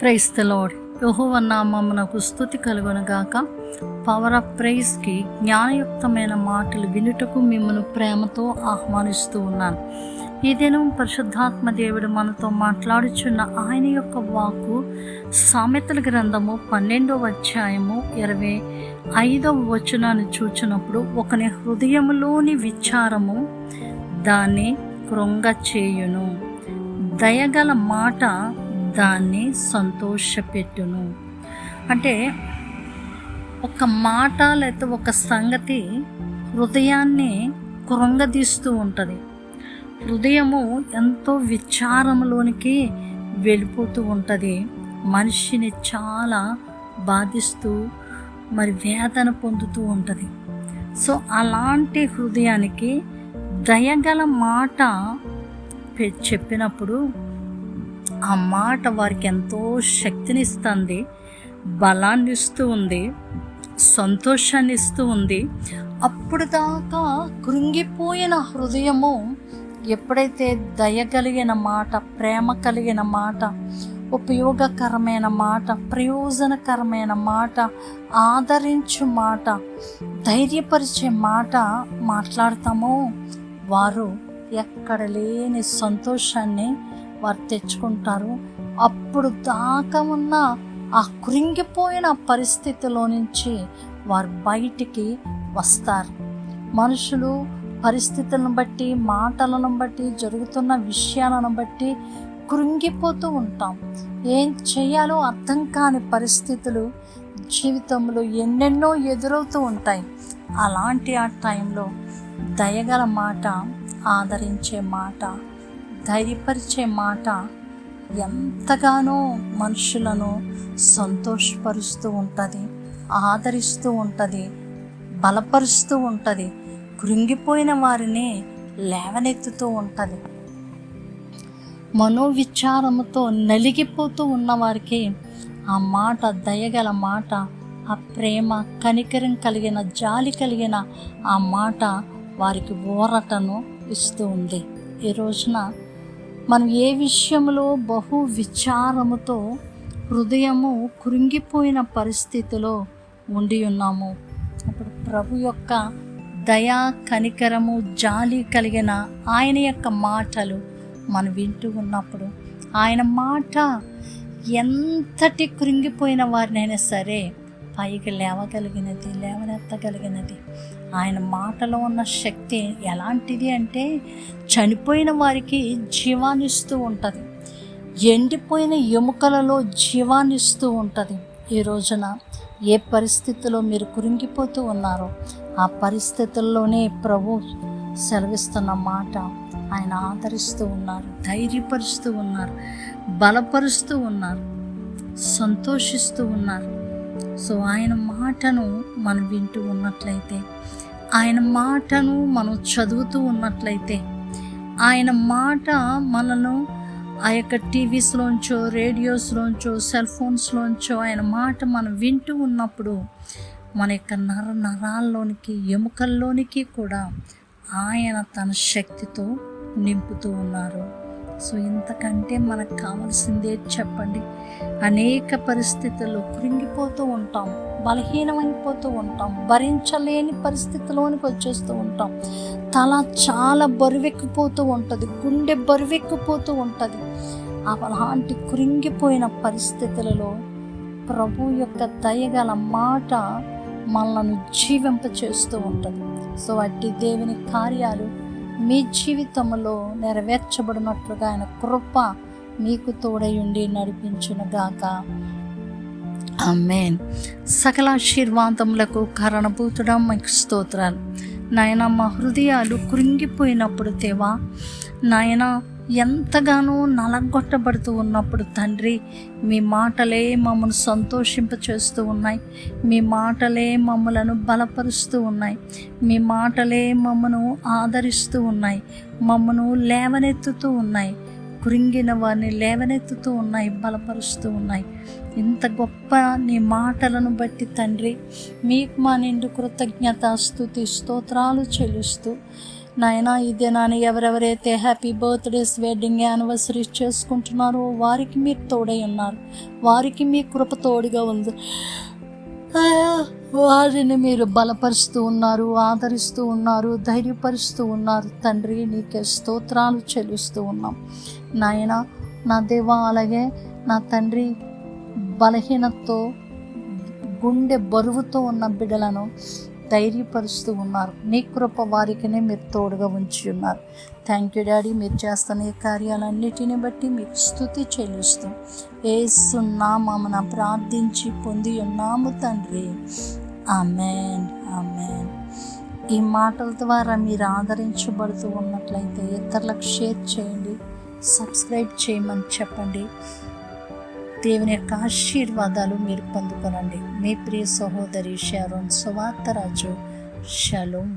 Price the lord స్థుతి కలుగునగాక. Power of ప్రైజ్కి జ్ఞానయుక్తమైన మాటలు వినుటకు మిమ్మల్ని ప్రేమతో ఆహ్వానిస్తూ ఉన్నాను. ఈ దినం పరిశుద్ధాత్మ దేవుడు మనతో మాట్లాడుచున్న ఆయన యొక్క వాకు సామెతల గ్రంథము పన్నెండవ అధ్యాయము ఇరవై ఐదవ వచనాన్ని చూచినప్పుడు ఒకని హృదయములోని విచారము దాన్ని కృంగ చేయును దయగల మాట దాన్ని సంతోషపెట్టును. అంటే ఒక మాట లేకపోతే ఒక సంగతి హృదయాన్ని కృంగదీస్తూ ఉంటుంది. హృదయము ఎంతో విచారంలోనికి వెళ్ళిపోతూ ఉంటుంది. మనిషిని చాలా బాధిస్తూ మరి వేదన పొందుతూ ఉంటుంది. సో అలాంటి హృదయానికి దయగల మాట పె- చెప్పినప్పుడు ఆ మాట వారికి ఎంతో శక్తినిస్తుంది బలాన్ని ఇస్తూ ఉంది సంతోషాన్ని ఇస్తూ ఉంది. అప్పుడు దాకా కృంగిపోయిన హృదయము ఎప్పుడైతే దయ కలిగిన మాట ప్రేమ కలిగిన మాట ఉపయోగకరమైన మాట ప్రయోజనకరమైన మాట ఆదరించు మాట ధైర్యపరిచే మాట మాట్లాడతామో వారు ఎక్కడ లేని సంతోషాన్ని వారు తెచ్చుకుంటారు. అప్పుడు దాకా ఉన్న ఆ కృంగిపోయిన పరిస్థితిలో నుంచి వారు బయటికి వస్తారు. మనుషులు పరిస్థితులను బట్టి మాటలను బట్టి జరుగుతున్న విషయాలను బట్టి కృంగిపోతూ ఉంటాం. ఏం చేయాలో అర్థం కాని పరిస్థితులు జీవితంలో ఎన్నెన్నో ఎదురవుతూ ఉంటాయి. అలాంటి ఆ టైంలో దయగల మాట ఆదరించే మాట ధైర్యపరిచే మాట ఎంతగానో మనుషులను సంతోషపరుస్తూ ఉంటుంది ఆదరిస్తూ ఉంటుంది బలపరుస్తూ ఉంటుంది కృంగిపోయిన వారిని లేవనెత్తుతూ ఉంటుంది. మనోవిచారముతో నలిగిపోతూ ఉన్నవారికి ఆ మాట దయగల మాట ఆ ప్రేమ కనికరం కలిగిన జాలి కలిగిన ఆ మాట వారికి ఊరటను ఇస్తూ ఉంది. ఈ రోజున మనం ఏ విషయంలో బహు విచారముతో హృదయము కృంగిపోయిన పరిస్థితిలో ఉండి ఉన్నాము అప్పుడు ప్రభు యొక్క దయా కనికరము జాలి కలిగిన ఆయన యొక్క మాటలు మనం వింటూ ఉన్నప్పుడు ఆయన మాట ఎంతటి కృంగిపోయిన వారినైనా సరే పైకి లేవగలిగినది లేవనెత్తగలిగినది. ఆయన మాటలో ఉన్న శక్తి ఎలాంటిది అంటే చనిపోయిన వారికి జీవాన్నిస్తూ ఉంటుంది. ఎండిపోయిన ఎముకలలో జీవాన్నిస్తూ ఉంటుంది. ఈ రోజున ఏ పరిస్థితిలో మీరు కురింగిపోతూ ఉన్నారో ఆ పరిస్థితుల్లోనే ప్రభు సెలవిస్తున్న మాట ఆయన ఆదరిస్తూ ఉన్నారు ధైర్యపరుస్తూ ఉన్నారు బలపరుస్తూ ఉన్నారు సంతోషిస్తూ ఉన్నారు. సో ఆయన మాటను మనం వింటూ ఉన్నట్లయితే ఆయన మాటను మనం చదువుతూ ఉన్నట్లయితే ఆయన మాట మనను ఆ యొక్క టీవీస్లోంచో రేడియోస్లోంచో సెల్ ఫోన్స్లోంచో ఆయన మాట మనం వింటూ ఉన్నప్పుడు మన యొక్క నర నరాల్లోనికి ఎముకల్లోనికి కూడా ఆయన తన శక్తితో నింపుతూ ఉన్నారు. సో ఇంతకంటే మనకు కావాల్సిందే చెప్పండి. అనేక పరిస్థితుల్లో కృంగిపోతూ ఉంటాం బలహీనమైపోతూ ఉంటాం భరించలేని పరిస్థితిలోనికి వచ్చేస్తూ ఉంటాం. తల చాలా బరువెక్కిపోతూ ఉంటుంది గుండె బరువెక్కిపోతూ ఉంటుంది. అలాంటి కృంగిపోయిన పరిస్థితులలో ప్రభు యొక్క దయగల మాట మనలను జీవింప చేస్తూ ఉంటుంది. సో అట్టి దేవుని కార్యాలు మీ జీవితంలో నెరవేర్చబడినట్లుగా ఆయన కృప మీకు తోడయుండి నడిపించునుగాక అమ్మేన్ సకల ఆశీర్వాదములకు కరణభూతుడా మీకు స్తోత్రాలు. నాయన మా హృదయాలు కృంగిపోయినప్పుడు తేవా నాయన ఎంతగానో నలగొట్టబడుతూ ఉన్నప్పుడు తండ్రి మీ మాటలే మమ్మల్ని సంతోషింపచేస్తూ ఉన్నాయి. మీ మాటలే మమ్మలను బలపరుస్తూ ఉన్నాయి. మీ మాటలే మమ్మను ఆదరిస్తూ ఉన్నాయి. మమ్మను లేవనెత్తుతూ ఉన్నాయి. కృంగిన వారిని లేవనెత్తుతూ ఉన్నాయి బలపరుస్తూ ఉన్నాయి. ఇంత గొప్ప నీ మాటలను బట్టి తండ్రి మీకు మా నిండు కృతజ్ఞత స్థుతి స్తోత్రాలు చెల్లిస్తూ నాయన ఈ దినాన్ని ఎవరెవరైతే హ్యాపీ బర్త్డేస్ వెడ్డింగ్ యానివర్సరీస్ చేసుకుంటున్నారో వారికి మీరు తోడై ఉన్నారు. వారికి మీ కృప తోడుగా ఉంది. వారిని మీరు బలపరుస్తూ ఉన్నారు ఆదరిస్తూ ఉన్నారు ధైర్యపరుస్తూ ఉన్నారు. తండ్రి నీకే స్తోత్రాలు చెల్లిస్తూ ఉన్నాం. నాయన నా దేవ అలాగే నా తండ్రి బలహీనతతో గుండె బరువుతో ఉన్న బిడ్డలను ధైర్యపరుస్తూ ఉన్నారు. నీ కృప వారికినే మీరు తోడుగా ఉంచి ఉన్నారు. థ్యాంక్ యూ డాడీ మీరు చేస్తున్న ఈ కార్యాలన్నిటిని బట్టి మీకు స్థుతి చెల్లిస్తూ. ఏసున్నామన ప్రార్థించి పొంది ఉన్నాము తండ్రి. ఆమెన్ ఆమెన్ ఈ మాటల ద్వారా మీరు ఆదరించబడుతూ ఉన్నట్లయితే ఇతరులకు షేర్ చేయండి. సబ్స్క్రైబ్ చేయమని చెప్పండి. దేవుని యొక్క ఆశీర్వాదాలు మీరు పొందుకొనండి. మీ ప్రియ సహోదరి షారోన్ సువార్తరాజు షలోమ్